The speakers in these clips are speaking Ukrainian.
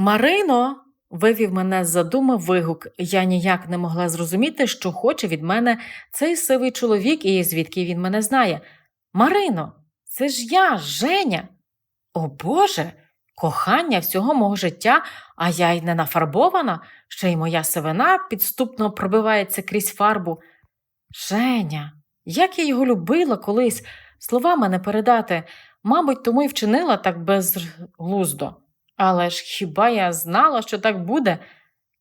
Марино. вивів мене з задуми вигук. Я ніяк не могла зрозуміти, що хоче від мене цей сивий чоловік і звідки він мене знає. Марино, це ж я, Женя. О Боже, кохання всього мого життя, а я й не нафарбована, ще й моя сивина підступно пробивається крізь фарбу. Женя, як я його любила колись, словами не передати, мабуть, тому й вчинила так безглуздо. Але ж хіба я знала, що так буде?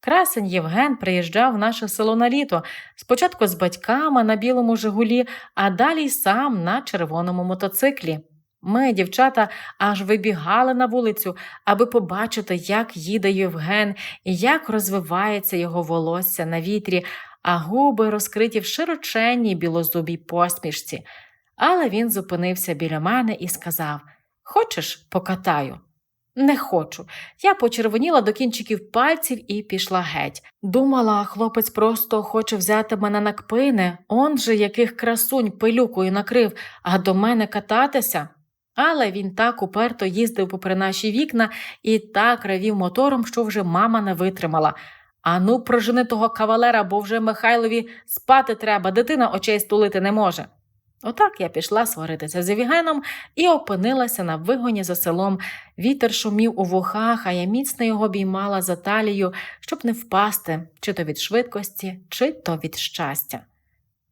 Красень Євген приїжджав в наше село на літо, спочатку з батьками на білому Жигулі, а далі сам на червоному мотоциклі. Ми, дівчата, аж вибігали на вулицю, аби побачити, як їде Євген і як розвивається його волосся на вітрі, а губи розкриті в широченній білозубій посмішці. Але він зупинився біля мене і сказав: Хочеш, покатаю? Не хочу. Я почервоніла до кінчиків пальців і пішла геть. Думала, хлопець просто хоче взяти мене на кпини, он же яких красунь пилюкою накрив, а до мене кататися. Але він так уперто їздив попри наші вікна і так ревів мотором, що вже мама не витримала. Ану, прожени того кавалера, бо вже Михайлові спати треба, дитина очей стулити не може. Отак я пішла сваритися з Євгеном і опинилася на вигоні за селом. Вітер шумів у вухах, а я міцно його обіймала за талію, щоб не впасти, чи то від швидкості, чи то від щастя.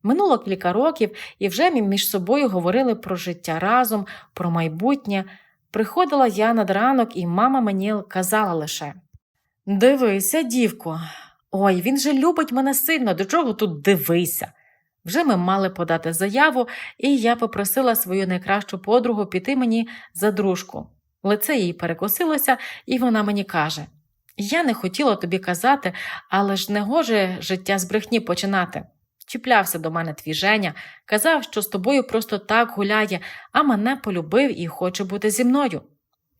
Минуло кілька років, і вже між собою говорили про життя разом, про майбутнє. Приходила я над ранок, і мама мені казала лише Дивися, дівко, ой, він же любить мене сильно, до чого тут дивися. Вже ми мали подати заяву, і я попросила свою найкращу подругу піти мені за дружку. Лице їй перекосилося, і вона мені каже: Я не хотіла тобі казати, але ж не гоже життя з брехні починати. Чіплявся до мене твій Женя, казав, що з тобою просто так гуляє, а мене полюбив і хоче бути зі мною.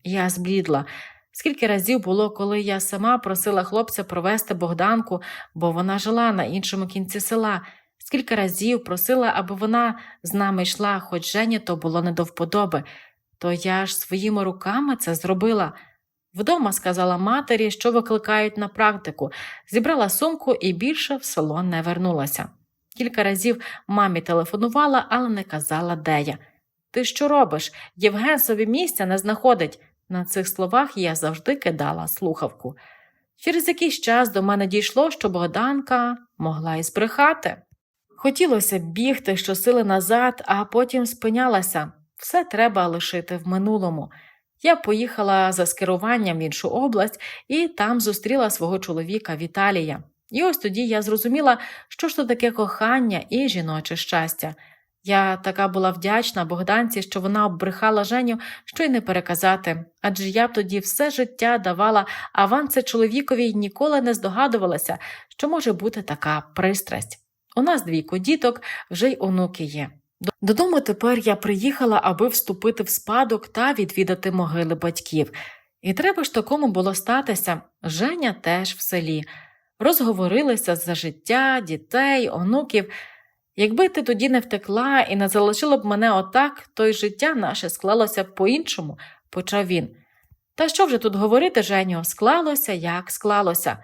Я зблідла. Скільки разів було, коли я сама просила хлопця провести Богданку, бо вона жила на іншому кінці села. Скільки разів просила, аби вона з нами йшла, хоч Жені то було не до вподоби, то я ж своїми руками це зробила. Вдома сказала матері, що викликають на практику, зібрала сумку і більше в село не вернулася. Кілька разів мамі телефонувала, але не казала, де я. Ти що робиш? Євген собі місця не знаходить. На цих словах я завжди кидала слухавку. Через якийсь час до мене дійшло, що Богданка могла і збрехати. Хотілося бігти щосили назад, а потім спинялася. Все треба лишити в минулому. Я поїхала за скеруванням в іншу область і там зустріла свого чоловіка Віталія. І ось тоді я зрозуміла, що ж то таке кохання і жіноче щастя. Я така була вдячна Богданці, що вона оббрехала Женю, що й не переказати, адже я б тоді все життя давала аванси чоловікові й ніколи не здогадувалася, що може бути така пристрасть. У нас двійко діток, вже й онуки є. Додому тепер я приїхала, аби вступити в спадок та відвідати могили батьків. І треба ж такому було статися. Женя теж в селі. Розговорилися за життя, дітей, онуків. Якби ти тоді не втекла і не залишила б мене отак, то й життя наше склалося б по-іншому, почав він. Та що вже тут говорити, Женю, склалося, як склалося.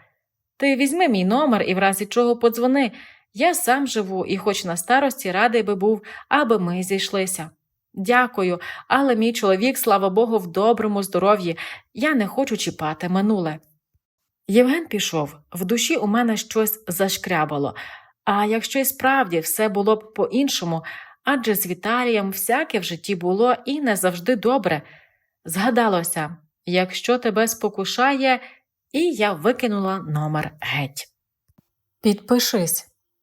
Ти візьми мій номер і в разі чого подзвони. Я сам живу і, хоч на старості, радий би був, аби ми зійшлися. Дякую, але мій чоловік, слава Богу, в доброму здоров'ї, я не хочу чіпати минуле. Євген пішов, в душі у мене щось зашкрябало, а якщо й справді все було б по-іншому, адже з Віталієм всяке в житті було і не завжди добре. Згадалося, якщо тебе спокушає, і я викинула номер геть. Підпишись,